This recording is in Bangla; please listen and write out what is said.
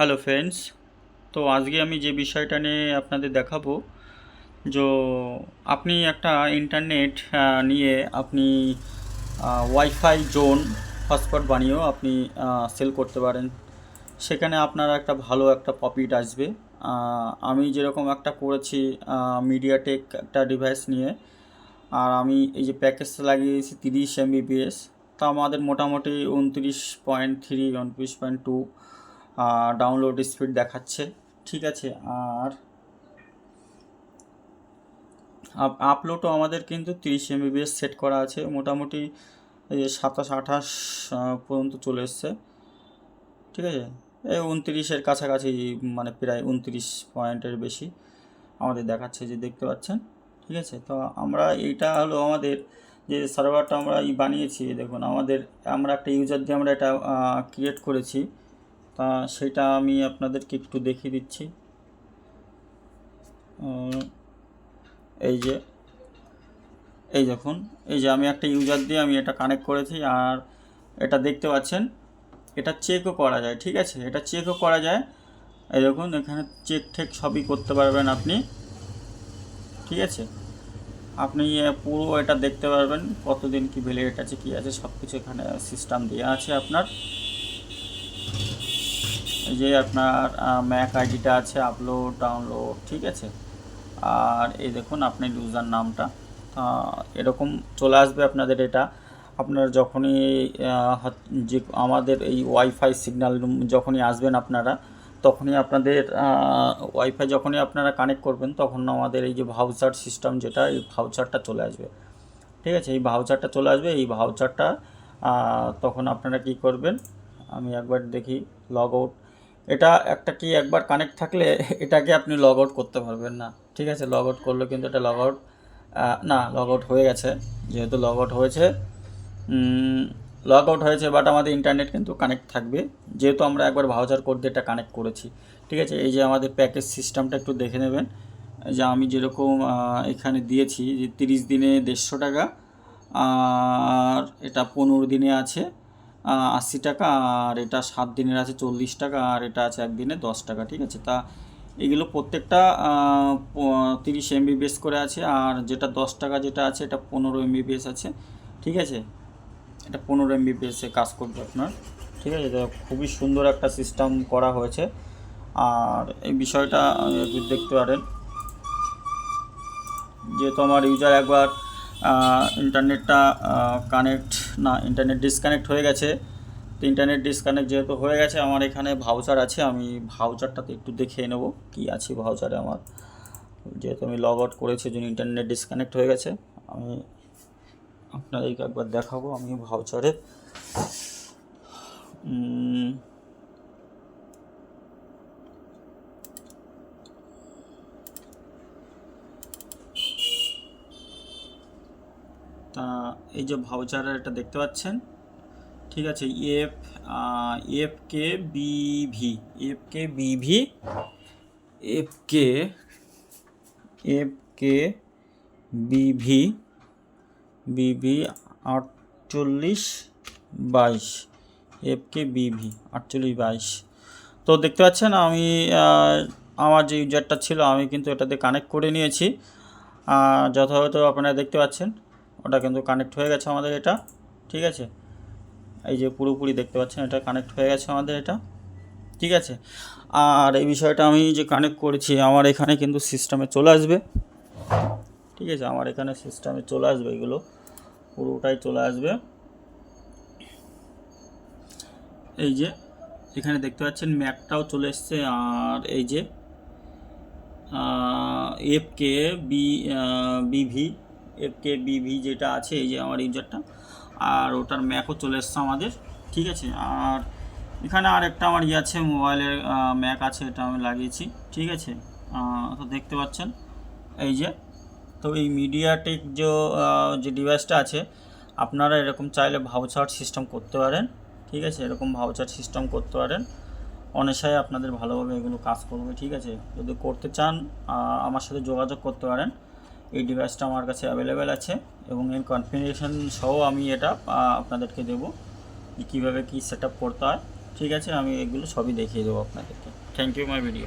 হ্যালো ফ্রেন্ডস তো আজকে আমি যে বিষয়টা নিয়ে আপনাদের দেখাবো, যে আপনি একটা ইন্টারনেট নিয়ে আপনি ওয়াইফাই জোন হটস্পট বানিয়েও আপনি সেল করতে পারেন। সেখানে আপনার একটা ভালো একটা প্রফিট আসবে। আমি যেরকম একটা করেছি মিডিয়াটেক একটা ডিভাইস নিয়ে, আর আমি এই যে প্যাকেজটা লাগিয়েছি তিরিশ এমবিপিএস তা আমাদের মোটামুটি উনত্রিশ পয়েন্ট থ্রি উনত্রিশ পয়েন্ট টু ডাউনলোড স্পিড দেখাচ্ছে। ঠিক আছে, আর আপলোডও আমাদের কিন্তু তিরিশ এমবিবিএস সেট করা আছে। মোটামুটি সাতাশ, আঠাশ পর্যন্ত চলে এসছে। ঠিক আছে, এই উনত্রিশের কাছাকাছি মানে প্রায় উনত্রিশ পয়েন্টের বেশি আমাদের দেখাচ্ছে যে দেখতে পাচ্ছেন। ঠিক আছে, তো আমরা এইটা হলো আমাদের যে সার্ভারটা আমরা বানিয়েছি, দেখুন আমাদের, আমরা একটা ইউজার দিয়ে আমরা এটা ক্রিয়েট করেছি। তা সেটা আমি আপনাদেরকে একটু দেখিয়ে দিচ্ছি। এই যে, এই দেখুন, এই যে আমি একটা ইউজার দিয়ে আমি এটা কানেক্ট করেছি আর এটা দেখতে পাচ্ছেন, এটা চেকও করা যায়, ঠিক আছে? এটা চেকও করা যায়। এই দেখুন, এখানে চেক ঠেক সবই করতে পারবেন আপনি, ঠিক আছে? আপনি পুরো এটা দেখতে পারবেন কতদিন কি ভ্যালিডেট আছে, কী আছে সব কিছু এখানে সিস্টেম দেওয়া আছে আপনার। যে আপনার ম্যাক আইডিটা আছে আপলোড ডাউনলোড ঠিক আছে? আর এই দেখুন আপনার ইউজার নামটা। এরকম চলে আসবে আপনাদের এটা। আপনার যখনই যে আমাদের এই ওয়াইফাই সিগন্যাল যখনই আসবেন আপনারা, তখনই আপনাদের ওয়াইফাই যখনই আপনারা কানেক্ট করবেন, তখন আমাদের এই যে ভাউচার সিস্টেম যেটা, এই ভাউচারটা চলে আসবে। ঠিক আছে? এই ভাউচারটা চলে আসবে, এই ভাউচারটা তখন আপনারা কি করবেন? আমি একবার দেখি লগ আউট এটা একটা কি একবার কানেক্ট থাকলে এটাকে আপনি লগ আউট করতে পারবেন না। ঠিক আছে লগ আউট করলে কিন্তু এটা লগ আউট না লগ আউট হয়ে গেছে, যেহেতু লগ আউট হয়েছে। লগ আউট হয়েছে বাট আমাদের ইন্টারনেট কিন্তু কানেক্ট থাকবে। যেহেতু আমরা একবার ভাউচার কোড দিয়ে এটা কানেক্ট করেছি। ঠিক আছে, এই যে আমাদের প্যাকেজ সিস্টেমটা একটু দেখে নেবেন। যে আমি যেরকম এখানে দিয়েছি যে তিরিশ দিনে দেড়শো টাকা, আর এটা পনেরো দিনে আছে। আশি টাকা আর এটা সাত দিনের আছে চল্লিশ টাকা আর এটা আছে একদিনে দশ টাকা, ঠিক আছে? তা এগুলো প্রত্যেকটা তিরিশ এমবিবিএস করে আছে আর যেটা দশ টাকা যেটা আছে এটা পনেরো এমবিবিএস আছে, ঠিক আছে? এটা পনেরো এমবিপিএসে কাজ করবে আপনার, ঠিক আছে? এটা খুবই সুন্দর একটা সিস্টেম করা হয়েছে। আর এই বিষয়টা দেখতে পারেন। যেহেতু আমার ইউজার একবার ইন্টারনেটটা কানেক্ট না ইন্টারনেট ডিসকানেক্ট হয়ে গেছে। তো ইন্টারনেট ডিসকানেক্ট যেহেতু হয়ে গেছে, আমার এখানে ভাউচার আছে, আমি ভাউচারটাতে একটু দেখে নেব কি আছে ভাউচারে আমার। যেহেতু আমি লগ আউট করেছি জন্য ইন্টারনেট ডিসকানেক্ট হয়ে গেছে। আমি আপনাদেরকে একবার দেখাবো, আমি ভাউচারে তা এই যে ভাউচারের এটা দেখতে পাচ্ছেন। ঠিক আছে এফ এফ কে বিভি এফ কে বিভি এফ কে এফ কে বিভি বিভি আটচল্লিশ বাইশ এফ কে বিভি আটচল্লিশ বাইশ। তো দেখতে পাচ্ছেন আমি আমার যে ইউজারটা ছিল, আমি কিন্তু এটাতে কানেক্ট করে নিয়েছি। যথাযথ আপনারা দেখতে পাচ্ছেন। ওটা কিন্তু কানেক্ট হয়ে গেছে আমাদের এটা, ঠিক আছে? এই যে পুরোপুরি দেখতে পাচ্ছেন, এটা কানেক্ট হয়ে গেছে আমাদের এটা, ঠিক আছে? আর এই বিষয়টা আমি যে কানেক্ট করেছি, আমার এখানে কিন্তু সিস্টেমে চলে আসবে, ঠিক আছে? আমার এখানে সিস্টেমে চলে আসবে এগুলো, পুরোটাই চলে আসবে। এই যে, এখানে দেখতে পাচ্ছেন ম্যাপটাও চলে এসছে, আর এই যে F K B BV F K BV যেটা আছে, এই যে আমার ইউজারটা, আর ওটার ম্যাকও চলে এসছে আমাদের, ঠিক আছে? আর এখানে আর একটা আমার ইয়ে আছে, মোবাইলের ম্যাক আছে, এটা আমি লাগিয়েছি, ঠিক আছে? তো দেখতে পাচ্ছেন, এই যে, তো এই মিডিয়াটেক যে যে ডিভাইসটা আছে, আপনারা এরকম চাইলে ভাউচার সিস্টেম করতে পারেন, ঠিক আছে? এরকম ভাউচার সিস্টেম করতে পারেন, অনেশায় আপনাদের ভালোভাবে এগুলো কাজ করবে, ঠিক আছে? যদি করতে চান আমার সাথে যোগাযোগ করতে পারেন এই ডিভাইসটা আমার কাছে অ্যাভেলেবেল আছে এবং এর কনফিগারেশন সহ আমি এটা আপনাদেরকে দেবো কীভাবে কী সেট করতে হয়। ঠিক আছে, আমি এগুলো সবই দেখিয়ে দেবো আপনাদেরকে। Thank you my video